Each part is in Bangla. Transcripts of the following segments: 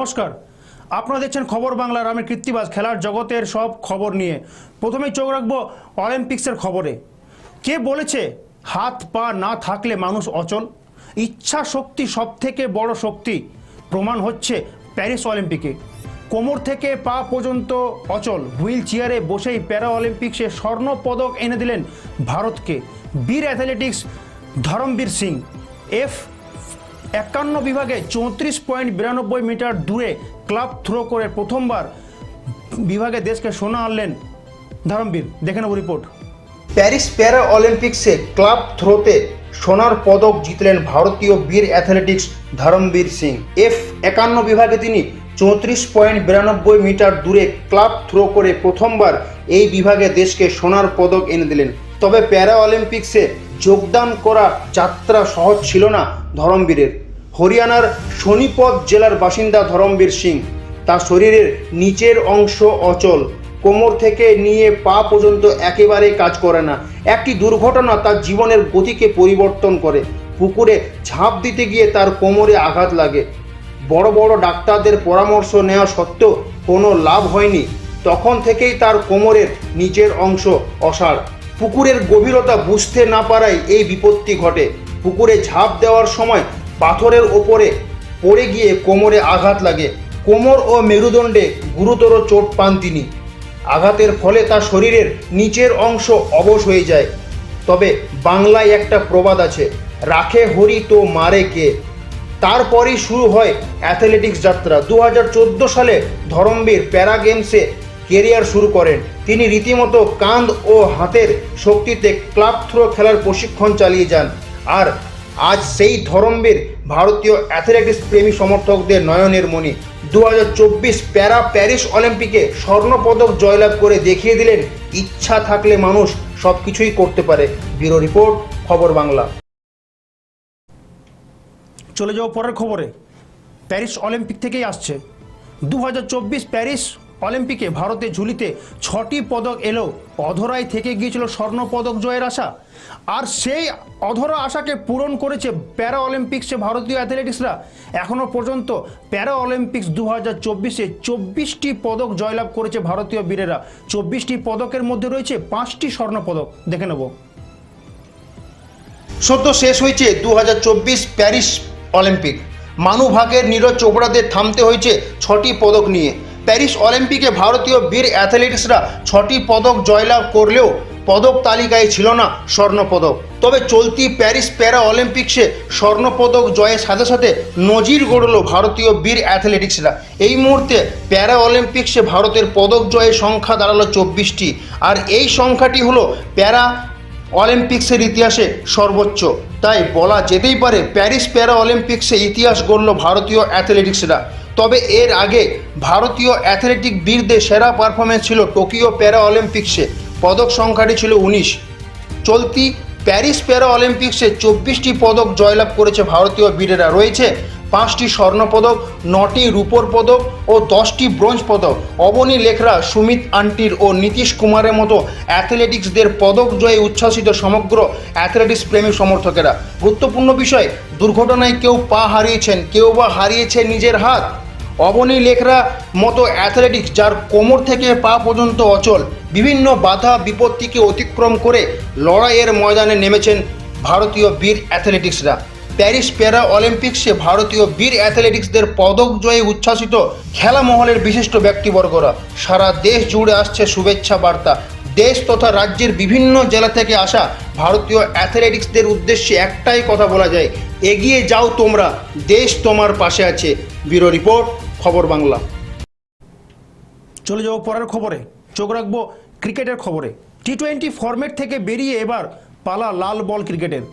নমস্কার। আপনারা দেখছেন খবর বাংলার, আমি কৃত্তিবাস খেলার জগতের সব খবর নিয়ে। প্রথমে চোখ রাখব অলিম্পিক্সের খবরে। কে বলেছে হাত পা না থাকলে মানুষ অচল? ইচ্ছা শক্তি সব থেকে বড় শক্তি। প্রমাণ হচ্ছে প্যারিস অলিম্পিকে। কোমর থেকে পা পর্যন্ত অচল। হুইল চেয়ারে বসেই প্যারা অলিম্পিক্সে স্বর্ণ পদক এনে দিলেন ভারতকে। বীর অ্যাথলেটিক্স ধরমবীর সিং। এফ একান্ন বিভাগে চৌত্রিশ পয়েন্ট বিরানব্বই মিটার দূরে ক্লাব থ্রো করে প্রথমবার বিভাগে দেশকে সোনা আনলেন ধরমবীর। দেখে নেব রিপোর্ট। প্যারিস প্যারা অলিম্পিক্সে ক্লাব থ্রোতে সোনার পদক জিতলেন ভারতীয় বীর অ্যাথলেটিক্স ধরমবীর সিং। এফ একান্ন বিভাগে তিনি চৌত্রিশ পয়েন্ট বিরানব্বই মিটার দূরে ক্লাব থ্রো করে প্রথমবার এই বিভাগে দেশকে সোনার পদক এনে দিলেন। তবে প্যারা অলিম্পিক্সে যোগদান করা যাত্রা সহজ ছিল না ধরমবীরের। হরিয়ানার শনিপথ জেলার বাসিন্দা ধরমবীর সিং। তার শরীরের নিচের অংশ অচল। কোমর থেকে নিয়ে পা পর্যন্ত একেবারে কাজ করে না। একটি দুর্ঘটনা তার জীবনের গতিকে পরিবর্তন করে। পুকুরে ঝাঁপ দিতে গিয়ে তার কোমরে আঘাত লাগে। বড় বড় ডাক্তারদের পরামর্শ নেওয়া সত্ত্বেও কোনো লাভ হয়নি। তখন থেকেই তার কোমরের নিচের অংশ অসাড়। পুকুরের গভীরতা বুঝতে না পারায় এই বিপত্তি ঘটে। পুকুরে ঝাঁপ দেওয়ার সময় পাথরের ওপরে পড়ে গিয়ে কোমরে আঘাত লাগে। কোমর ও মেরুদণ্ডে গুরুতর চোট পান তিনি। আঘাতের ফলে তার শরীরের নিচের অংশ অবশ হয়ে যায়। তবে বাংলায় একটা প্রবাদ আছে, রাখে হরি তো মারে কে? তারপরই শুরু হয় অ্যাথলেটিক্স যাত্রা। দু হাজার চোদ্দ সালে ধরমবীর প্যারা গেমসে কেরিয়ার শুরু করেন। তিনি রীতিমতো কাঁধ ও হাতের শক্তিতে ক্লাব থ্রো খেলার প্রশিক্ষণ চালিয়ে যান। আর আজ সেই ধরমবীর ভারতীয় অ্যাথলেটিক্স প্রেমী সমর্থকদের নয়নের মণি। দু প্যারা প্যারিস অলিম্পিকে স্বর্ণপদক জয়লাভ করে দেখিয়ে দিলেন, ইচ্ছা থাকলে মানুষ সব কিছুই করতে পারে। ব্যুরো রিপোর্ট, খবর বাংলা। চলে যাও পরের খবরে। প্যারিস অলিম্পিক থেকেই আসছে। দু হাজার চব্বিশ প্যারিস অলিম্পিকে ভারতে ঝুলিতে ছটি পদক এলো। অধরাই থেকে গিয়েছিল স্বর্ণ পদক জয়ের আশা। আর সেই অধরা আশাকে পূরণ করেছে প্যারা অলিম্পিক্সে ভারতীয় অ্যাথলেটিক্সরা। এখনও পর্যন্ত প্যারা অলিম্পিক্স দু হাজার চব্বিশে চব্বিশটি পদক জয়লাভ করেছে ভারতীয় বীরেরা। চব্বিশটি পদকের মধ্যে রয়েছে পাঁচটি স্বর্ণ পদক দেখে নেব। সদ্য শেষ হয়েছে দু হাজার চব্বিশ প্যারিস অলিম্পিক। মানু ভাগের নীরজ চোপড়াদের থামতে হয়েছে ছটি পদক নিয়ে। প্যারিস অলিম্পিকে ভারতীয় বীর অ্যাথলেটিক্সরা ছটি পদক জয়লাভ করলেও পদক তালিকায় ছিল না স্বর্ণপদক। তবে চলতি প্যারিস প্যারা অলিম্পিক্সে স্বর্ণপদক জয়ের সাথে সাথে নজির গড়ল ভারতীয় বীর অ্যাথলেটিক্সরা। এই মুহূর্তে প্যারা অলিম্পিক্সে ভারতের পদক জয়ের সংখ্যা দাঁড়াল চব্বিশটি আর এই সংখ্যাটি হলো প্যারা অলিম্পিক্সের ইতিহাসে সর্বোচ্চ। তাই বলা যেতেই পারে প্যারিস প্যারা অলিম্পিক্সে ইতিহাস গড়ল ভারতীয় অ্যাথলেটিক্সরা। তবে এর আগে ভারতীয় অ্যাথলেটিক বীরদের সেরা পারফরমেন্স ছিল টোকিও প্যারা অলিম্পিক্সে পদক সংখ্যাটি ছিল উনিশ। চলতি প্যারিস প্যারা অলিম্পিক্সে চব্বিশটি পদক জয়লাভ করেছে ভারতীয় বীরেরা। রয়েছে পাঁচটি স্বর্ণপদক, নটি রূপোর পদক ও দশটি ব্রোঞ্জ পদক। অবনী লেখরা সুমিত আন্টির ও নীতিশ কুমারের মতো অ্যাথলেটিক্সদের পদক জয়ে উচ্ছ্বাসিত সমগ্র অ্যাথলেটিক্স প্রেমী সমর্থকেরা। গুরুত্বপূর্ণ বিষয়, দুর্ঘটনায় কেউ পা হারিয়েছেন, কেউ বা হারিয়েছে নিজের হাত। অবনী লেখরা মতো অ্যাথলেটিক্স যার কোমর থেকে পা পর্যন্ত অচল, বিভিন্ন বাধা বিপত্তিকে অতিক্রম করে লড়াইয়ের ময়দানে নেমেছেন ভারতীয় বীর অ্যাথলেটিক্সরা। প্যারিস প্যারা অলিম্পিক্সে ভারতীয় বীর অ্যাথলেটিক্সদের পদক জয়ে উচ্ছ্বাসিত খেলা মহলের বিশিষ্ট ব্যক্তিবর্গরা। সারা দেশ জুড়ে আসছে শুভেচ্ছা বার্তা। দেশ তথা রাজ্যের বিভিন্ন জেলা থেকে আসা ভারতীয় অ্যাথলেটিক্সদের উদ্দেশ্যে একটাই কথা বলা যায়, এগিয়ে যাও তোমরা, দেশ তোমার পাশে আছে। ব্যুরো রিপোর্ট, খবর বাংলা। চলে যাব পরের খবরে। চোখ রাখব ক্রিকেটের খবরে। টি টোয়েন্টি ফরম্যাট থেকে বেরিয়ে এবার পালা লাল বল ক্রিকেটের।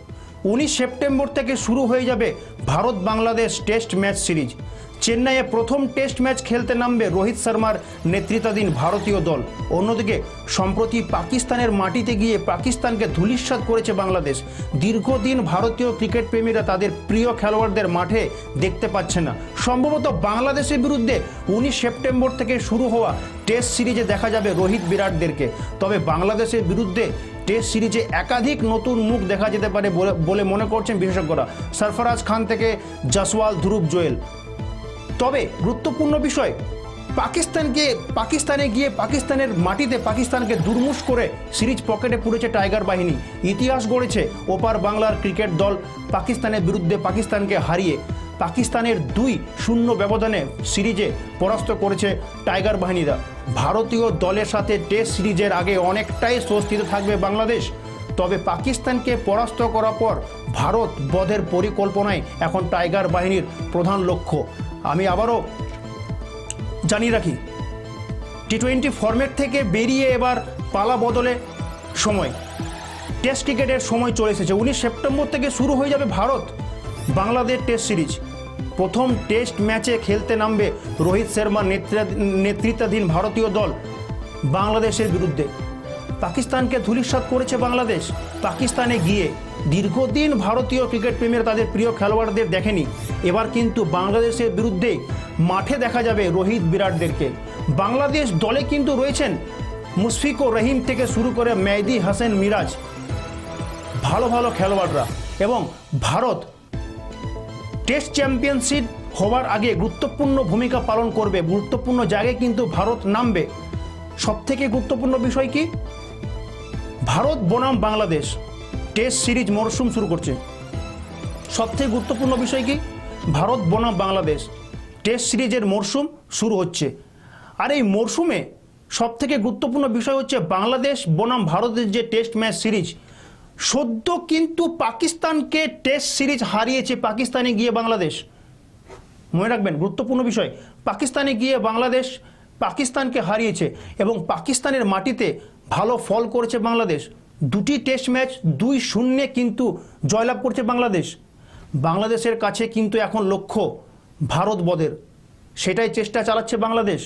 উনিশ সেপ্টেম্বর থেকে শুরু হয়ে যাবে Bharat Bangladesh test match series. চেন্নাইয়ে প্রথম টেস্ট ম্যাচ খেলতে নামবে রোহিত শর্মার নেতৃত্বাধীন ভারতীয় দল। অন্যদিকে, সম্প্রতি পাকিস্তানের মাটিতে গিয়ে পাকিস্তানকে ধূলিসাৎ করেছে বাংলাদেশ। দীর্ঘদিন ভারতীয় ক্রিকেট প্রেমীরা তাদের প্রিয় খেলোয়াড়দের মাঠে দেখতে পাচ্ছে না। সম্ভবত বাংলাদেশের বিরুদ্ধে উনিশ সেপ্টেম্বর থেকে শুরু হওয়া টেস্ট সিরিজে দেখা যাবে রোহিত বিরাটদেরকে। তবে বাংলাদেশের বিরুদ্ধে টেস্ট সিরিজে একাধিক নতুন মুখ দেখা যেতে পারে বলে- মনে করছেন বিশেষজ্ঞরা। সরফরাজ খান থেকে জাসওয়াল ধ্রুব জোয়েল। তবে গুরুত্বপূর্ণ বিষয়, পাকিস্তানকে পাকিস্তানে গিয়ে পাকিস্তানের মাটিতে পাকিস্তানকে দুর্মুষ করে সিরিজ পকেটে পুড়েছে টাইগার বাহিনী। ইতিহাস গড়েছে ওপার বাংলার ক্রিকেট দল পাকিস্তানের বিরুদ্ধে পাকিস্তানকে হারিয়ে। পাকিস্তানের দুই শূন্য ব্যবধানে সিরিজে পরাস্ত করেছে টাইগার বাহিনীরা। ভারতীয় দলের সাথে টেস্ট সিরিজের আগে অনেকটাই স্বস্তিতে থাকবে বাংলাদেশ। তবে পাকিস্তানকে পরাস্ত করার পর ভারত বধের পরিকল্পনায় এখন টাইগার বাহিনীর প্রধান লক্ষ্য। আমি আবারও জানিয়ে রাখি টি টোয়েন্টি ফরম্যাট থেকে বেরিয়ে এবার পালা বদলে সময়। টেস্ট ক্রিকেটের সময় চলে এসেছে। উনিশ সেপ্টেম্বর থেকে শুরু হয়ে যাবে ভারত বাংলাদেশ টেস্ট সিরিজ। প্রথম টেস্ট ম্যাচে খেলতে নামবে রোহিত শর্মার নেতৃত্বা- নেতৃত্বাধীন ভারতীয় দল বাংলাদেশের বিরুদ্ধে। পাকিস্তানকে ধূলিসাৎ করেছে বাংলাদেশ। পাকিস্তানে গিয়ে দীর্ঘদিন ভারতীয় ক্রিকেট প্রেমীরা তাদের প্রিয় খেলোয়াড়দের দেখেনি। এবার কিন্তু বাংলাদেশের বিরুদ্ধে মাঠে দেখা যাবে রোহিত বিরাটদেরকে। বাংলাদেশ দলে কিন্তু রয়েছেন মুশফিক ও রহিম থেকে শুরু করে মেহদি হাসান মিরাজ। ভালো ভালো খেলোয়াড়রা এবং ভারত টেস্ট চ্যাম্পিয়নশিপ হওয়ার আগে গুরুত্বপূর্ণ ভূমিকা পালন করবে, গুরুত্বপূর্ণ জায়গায় কিন্তু ভারত নামবে। সবথেকে গুরুত্বপূর্ণ বিষয় কি? ভারত বনাম বাংলাদেশ। টেস্ট সিরিজ মরশুম শুরু করছে। সবথেকে গুরুত্বপূর্ণ বিষয় কি? ভারত বনাম বাংলাদেশ। টেস্ট সিরিজের মরশুম শুরু হচ্ছে। আর এই মরশুমে সবথেকে গুরুত্বপূর্ণ বিষয় হচ্ছে বাংলাদেশ বনাম ভারতের যে টেস্ট ম্যাচ সিরিজ সদ্য কিন্তু পাকিস্তানকে টেস্ট সিরিজ হারিয়েছে পাকিস্তানে গিয়ে বাংলাদেশ। মনে রাখবেন, গুরুত্বপূর্ণ বিষয়, পাকিস্তানে গিয়ে বাংলাদেশ পাকিস্তানকে হারিয়েছে এবং পাকিস্তানের মাটিতে ভালো ফল করেছে বাংলাদেশ। দুটি টেস্ট ম্যাচ দুই শূন্যে কিন্তু জয়লাভ করছে বাংলাদেশ। বাংলাদেশের কাছে কিন্তু এখন লক্ষ্য ভারত বধের সেটাই চেষ্টা চালাচ্ছে বাংলাদেশ।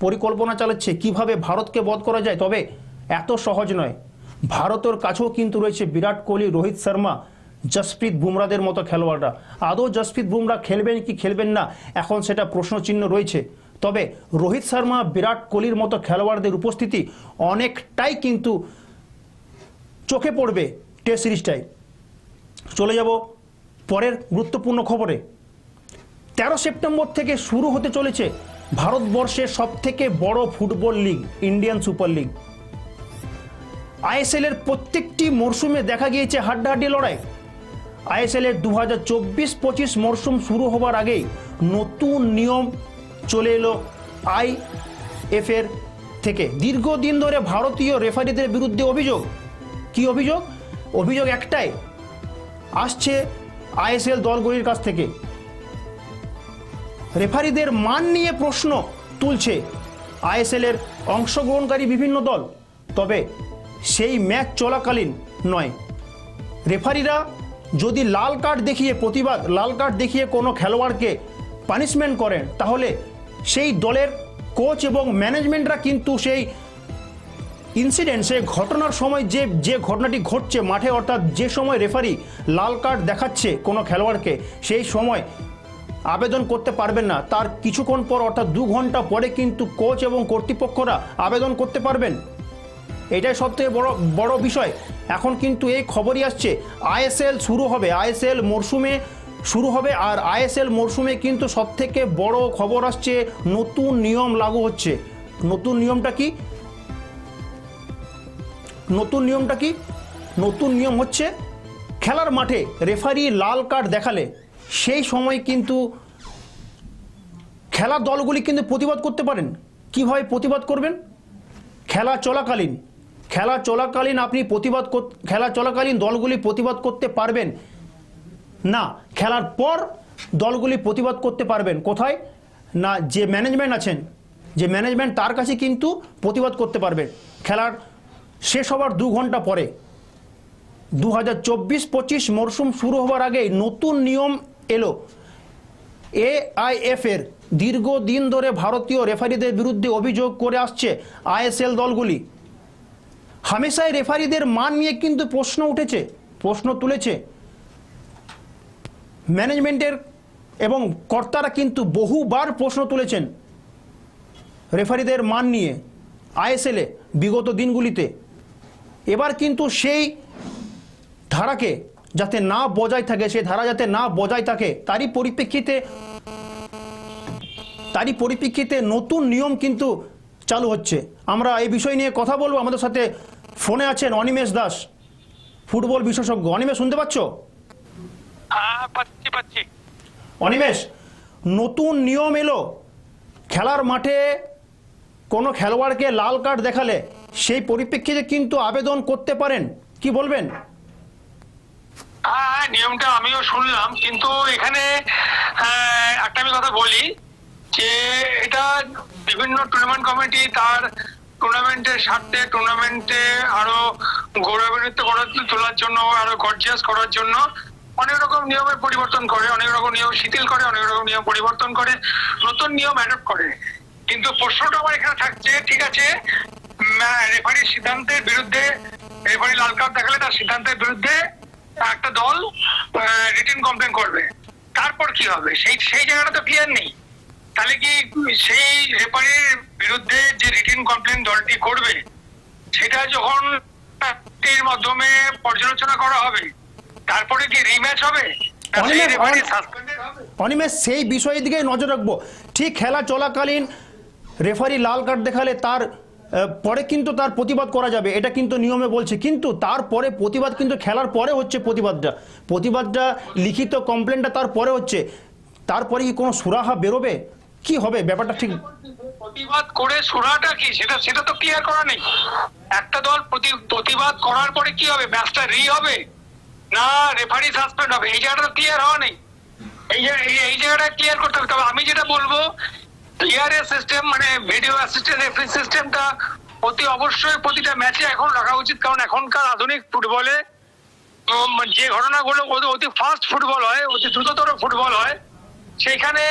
পরিকল্পনা চালাচ্ছে কীভাবে ভারতকে বধ করা যায়। তবে এত সহজ নয়। ভারতের কাছেও কিন্তু রয়েছে বিরাট কোহলি, রোহিত শর্মা, জসপ্রীত বুমরাদের মতো খেলোয়াড়রা। আদৌ জসপ্রীত বুমরা খেলবেন কি খেলবেন না, এখন সেটা প্রশ্নচিহ্ন রয়েছে। তবে রোহিত শর্মা, বিরাট কোহলির মতো খেলোয়াড়দের উপস্থিতি অনেকটাই কিন্তু চোখে পড়বে টেস্ট সিরিজটায়। চলে যাব পরের গুরুত্বপূর্ণ খবরে। তেরো সেপ্টেম্বর থেকে শুরু হতে চলেছে ভারতবর্ষের সবথেকে বড় football league, Indian super league. ISL এর প্রত্যেকটি মরশুমে দেখা গিয়েছে হাড্ডাহাড্ডি লড়াই। আইএসএল এর দু হাজার চব্বিশ পঁচিশ মরশুম শুরু হবার আগেই নতুন নিয়ম চলে এলো আই এফ এর থেকে। দীর্ঘদিন ধরে ভারতীয় রেফারিদের বিরুদ্ধে অভিযোগ। কি অভিযোগ? অভিযোগ একটাই, আসছে আইএসএল দলগুলির কাছ থেকে। রেফারিদের মান নিয়ে প্রশ্ন তুলছে আইএসএল এর অংশগ্রহণকারী বিভিন্ন দল। তবে সেই ম্যাচ চলাকালীন নয়। রেফারিরা যদি লাল কার্ড দেখিয়ে প্রতিবাদ, লাল কার্ড দেখিয়ে কোনো খেলোয়াড়কে পানিশমেন্ট করেন, তাহলে সেই দলের কোচ এবং ম্যানেজমেন্টরা কিন্তু সেই ইনসিডেন্ট সেই ঘটনার সময় যে যে ঘটনাটি ঘটছে মাঠে, অর্থাৎ যে সময় রেফারি লাল কার্ড দেখাচ্ছে কোনো খেলোয়াড়কে, সেই সময় আবেদন করতে পারবেন না। তার কিছুক্ষণ পর, অর্থাৎ দু ঘণ্টা পরে কিন্তু কোচ এবং কর্তৃপক্ষরা আবেদন করতে পারবেন। এটাই সবথেকে বড় বড় বিষয়। এখন কিন্তু এই খবরই আসছে, আইএসএল শুরু হবে, আইএসএল মরশুমে শুরু হবে, আর আইএসএল মরশুমে কিন্তু সবথেকে বড় খবর আসছে, নতুন নিয়ম লাগু হচ্ছে। নতুন নিয়মটা কি? নতুন নিয়মটা কি? নতুন নিয়ম হচ্ছে, খেলার মাঠে রেফারি লাল কার্ড দেখালে, সেই সময় কিন্তু খেলার দলগুলি কিন্তু প্রতিবাদ করতে পারেন। কীভাবে প্রতিবাদ করবেন? খেলা চলাকালীন। খেলা চলাকালীন আপনি প্রতিবাদ খেলা চলাকালীন দলগুলি প্রতিবাদ করতে পারবেন? না, খেলার পর দলগুলি প্রতিবাদ করতে পারবেন। কোথায়? না, যে ম্যানেজমেন্ট আছেন, যে ম্যানেজমেন্ট তার কাছে কিন্তু প্রতিবাদ করতে পারবেন। খেলার শেষ হবার দু ঘণ্টা পরে। দু হাজার চব্বিশ পঁচিশ মরশুম শুরু হবার আগেই নতুন নিয়ম এলো। এআইএফ এর দীর্ঘদিন ধরে ভারতীয় রেফারিদের বিরুদ্ধে অভিযোগ করে আসছে আইএসএল দলগুলি। হামেশাই রেফারিদের মান নিয়ে কিন্তু প্রশ্ন উঠেছে, প্রশ্ন তুলেছে। ম্যানেজমেন্টের এবং কর্তারা কিন্তু বহুবার প্রশ্ন তুলেছেন রেফারিদের মান নিয়ে আইএসএলে বিগত দিনগুলিতে। এবার কিন্তু সেই ধারাকে যাতে না বজায় থাকে, সেই ধারা যাতে না বজায় থাকে, তারই পরিপ্রেক্ষিতে তারই পরিপ্রেক্ষিতে নতুন নিয়ম কিন্তু চালু হচ্ছে। আমরা এই বিষয় নিয়ে কথা বলব। আমাদের সাথে ফোনে আছেন অনিমেষ দাস ফুটবল বিশেষজ্ঞ। অনিমেষ শুনতে পাচ্ছ? হ্যাঁ অনিমেষ নতুন নিয়ম এলো। খেলার মাঠে কোনো খেলোয়াড়কে লাল কার্ড দেখালে সেই পরিপ্রেক্ষিতে কিন্তু আবেদন করতে পারেন। কি বলবেন? হ্যাঁ নিয়মটা আমিও শুনলাম কিন্তু এখানে একটা আমি কথা বলি যে এটা বিভিন্ন টুর্নামেন্ট কমিটি তার টুর্নামেন্টের স্বার্থে টুর্নামেন্টে আরও গৌরবান্বিত করার তোলার জন্য, আরও গর্জিয়াস করার জন্য অনেক রকম নিয়মের পরিবর্তন করে, অনেক রকম নিয়ম শিথিল করে, অনেক রকম নিয়ম পরিবর্তন করে, নতুন নিয়ম অ্যাডপ্ট করে। কিন্তু প্রশ্নটা আমার এখানে থাকছে, ঠিক আছে রেফারির সিদ্ধান্তের বিরুদ্ধে রেফারি লাল কার্ড দেখালে তার সিদ্ধান্তের বিরুদ্ধে একটা দল রিটেন কমপ্লেন করবে। তারপর কি হবে? সেই সেই জায়গাটা তো ক্লিয়ার নেই। তাহলে কি সেই রেফারির বিরুদ্ধে যে রিটেন কমপ্লেন দলটি করবে সেটা যখন এর মাধ্যমে পর্যালোচনা করা হবে তারপরে কি রিম্যাচ হবে? অনিমেষ সেই বিষয়ের দিকে নজর রাখব। ঠিক খেলা চলাকালীন রেফারি লাল কার্ড দেখালে তার পরে কিন্তু তার প্রতিবাদ করা যাবে এটা কিন্তু নিয়মে বলছে। কিন্তু তারপরে প্রতিবাদ কিন্তু খেলার পরে হচ্ছে প্রতিবাদটা। প্রতিবাদটা লিখিত কমপ্লেনটা তারপরে হচ্ছে। তারপরে কি কোনো সুরাহা বেরোবে? কি হবে? ব্যাপারটা ঠিক প্রতিবাদ করে সুরাটা কি? সেটা সেটা তো ক্লিয়ার করা নেই। একটা দল প্রতি- প্রতিবাদ করার পরে কি হবে? ম্যাচটা রি হবে? না রেফারি সাসপেন্ড হবে? এই জায়গাটা ক্লিয়ার হওয়া নেই। এই এই- জায়গাটা ক্লিয়ার করতে হবে। তবে আমি যেটা বলব ক্লিয়ারের সিস্টেম মানে ভিডিও অ্যাসিস্ট্যান্ট রেফারি সিস্টেমটা অতি অবশ্যই প্রতিটা ম্যাচে এখন রাখা উচিত। কারণ এখনকার আধুনিক ফুটবলে যে ঘটনাগুলো অতি ফাস্ট ফুটবল হয়, অতি দ্রুততর ফুটবল হয় সেইখানে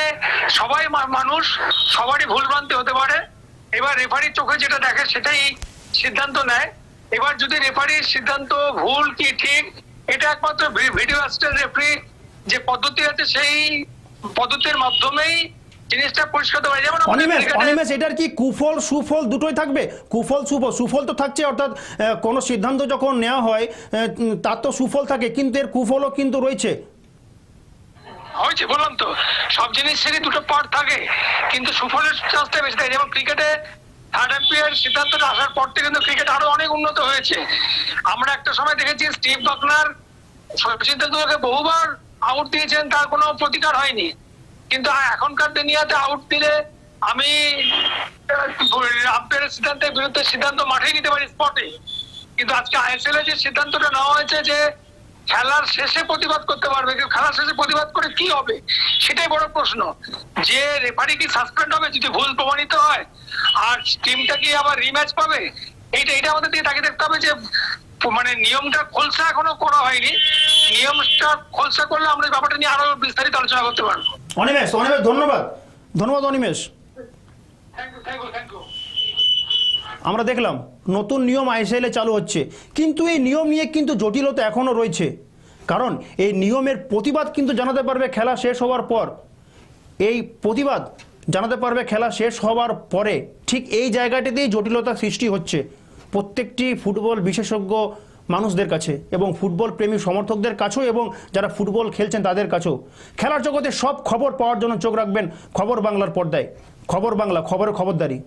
সবাই মানুষ সবারই ভুলভ্রান্তি হতে পারে। এবার রেফারির চোখে যেটা দেখে সেটাই সিদ্ধান্ত নেয়। এবার যদি রেফারির সিদ্ধান্ত ভুল কি ঠিক এটা একমাত্র ভিডিও অ্যাসিস্ট্যান্ট রেফারি যে পদ্ধতি আছে সেই পদ্ধতির মাধ্যমেই জিনিসটা পরিষ্কার পারে। যেমন অনিমেষ অনিমেষ এটার কি কুফল সুফল দুটোই থাকবে? কুফল সুফল সুফল তো থাকছে অর্থাৎ কোনো সিদ্ধান্ত যখন নেওয়া হয় তার তো সুফল থাকে কিন্তু এর কুফলও কিন্তু রয়েছে। হয়েছে, বললাম তো। সব জিনিসেরই দুটো পার্ট থাকে, কিন্তু সুফলের চান্সটা বেশি থাকে। যেমন ক্রিকেটে থার্ড এম্পিয়ার সিদ্ধান্তটা আসার পর থেকে কিন্তু ক্রিকেট আরও অনেক উন্নত হয়েছে। আমরা একটা সময় দেখেছি স্টিভ বাকনার সচিন তেন্ডুলকে বহুবার আউট দিয়েছেন, তার কোনো প্রতিকার হয়নি। কিন্তু এখনকার দুনিয়াতে আউট দিলে আমি আম্পায়ারের সিদ্ধান্তের বিরুদ্ধে সিদ্ধান্ত মাঠে নিতে পারি স্পটে কিন্তু আজকে আইএসএল এ যে সিদ্ধান্তটা নেওয়া হয়েছে যে খেলার শেষে প্রতিবাদ করতে পারবে? কিন্তু খেলার শেষে প্রতিবাদ করে কি হবে? সেটাই বড় প্রশ্ন। যে রেফারি কি সাসপেন্ড হবে যদি ভুল প্রমাণিত হয়? আর টিমটা কি আবার রিম্যাচ পাবে? এইটা এটা আমাদের দিকে তাকে দেখতে হবে যে মানে নিয়মটা খোলসা এখনও করা হয়নি। নিয়মটা খোলসা করলে আমরা ব্যাপারটা নিয়ে আরও বিস্তারিত আলোচনা করতে পারব। অনিমেষ অনিমেষ ধন্যবাদ। ধন্যবাদ Animesh. Thank you thank you thank you আমরা দেখলাম নতুন নিয়ম আইএসএলে চালু হচ্ছে। কিন্তু এই নিয়ম নিয়ে কিন্তু জটিলতা এখনও রয়েছে। কারণ এই নিয়মের প্রতিবাদ কিন্তু জানাতে পারবে খেলা শেষ হওয়ার পর। এই প্রতিবাদ জানাতে পারবে খেলা শেষ হওয়ার পরে। ঠিক এই জায়গাটিতেই জটিলতা সৃষ্টি হচ্ছে প্রত্যেকটি ফুটবল বিশেষজ্ঞ মানুষদের কাছে এবং ফুটবল প্রেমী সমর্থকদের কাছেও এবং যারা ফুটবল খেলছেন তাদের কাছেও। খেলার জগতে সব খবর পাওয়ার জন্য চোখ রাখবেন খবর বাংলার পর্দায়। খবর বাংলা, খবরের খবরদারি।